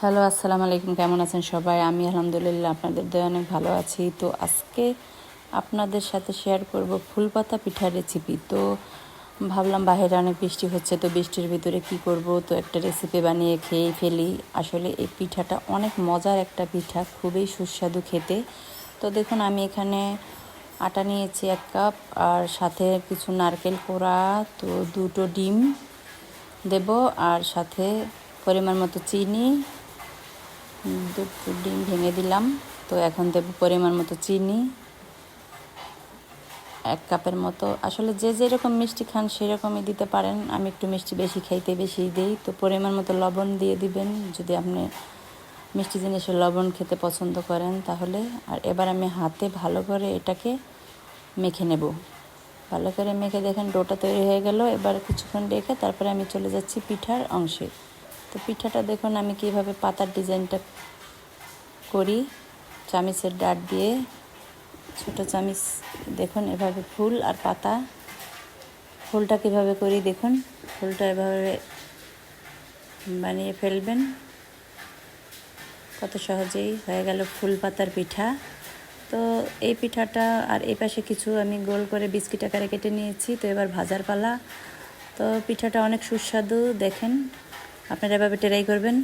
Hello, আসসালামু আলাইকুম। কেমন আছেন সবাই? আমি আলহামদুলিল্লাহ আপনাদের দয়ে অনেক ভালো আছি। তো আজকে আপনাদের সাথে শেয়ার করব ফুলপাতা পিঠার রেসিপি তো ভাবলাম বাইরে অনেক বৃষ্টি হচ্ছে, তো বৃষ্টির ভিতরে কি করব? তো একটা রেসিপি বানিয়ে খেয়ে ফেলি। আসলে এই পিঠাটা অনেক মজার একটা পিঠা, খুবই সুস্বাদু খেতে। তো দেখুন, আমি এখানে আটা নিয়েছি এক কাপ, আর সাথে কিছু নারকেল কোড়া, তো দুটো ডিম দেব, আর সাথে পরিমাণ মতো চিনি দুটো ডিম ভেঙে দিলাম। তো এখন দেব পরিমাণ মতো চিনি। এক কাপের মতো। আসলে যে যেরকম মিষ্টি খান সেরকমই দিতে পারেন। আমি একটু মিষ্টি বেশি খাইতে বেশি দিই। তো পরিমাণ মতো লবণ দিয়ে দিবেন। যদি আপনি মিষ্টি জিনিসের লবণ খেতে পছন্দ করেন তাহলে। আর এবার আমি হাতে ভালো করে এটাকে মেখে নেব। ভালো করে মেখে দেখেন ডোটা তৈরি হয়ে গেল। এবার কিছুক্ষণ রেখে তারপরে আমি চলে যাচ্ছি পিঠার অংশে। তো পিঠাটা দেখুন, আমি কীভাবে পাতার ডিজাইনটা করি। চামিচের ডাট দিয়ে ছোট চামিচ, দেখুন এভাবে ফুল আর পাতা। ফুলটা কীভাবে করি দেখুন, ফুলটা এভাবে বানিয়ে ফেলবেন। কত সহজেই হয়ে গেল ফুল পাতার পিঠা। তো এই পিঠাটা আর এই পাশে কিছু আমি গোল করে বিস্কিট আকারে কেটে নিয়েছি, তো এবার ভাজার পালা। তো পিঠাটা অনেক সুস্বাদু, দেখেন। আপনারা এভাবে ট্রাই করবেন।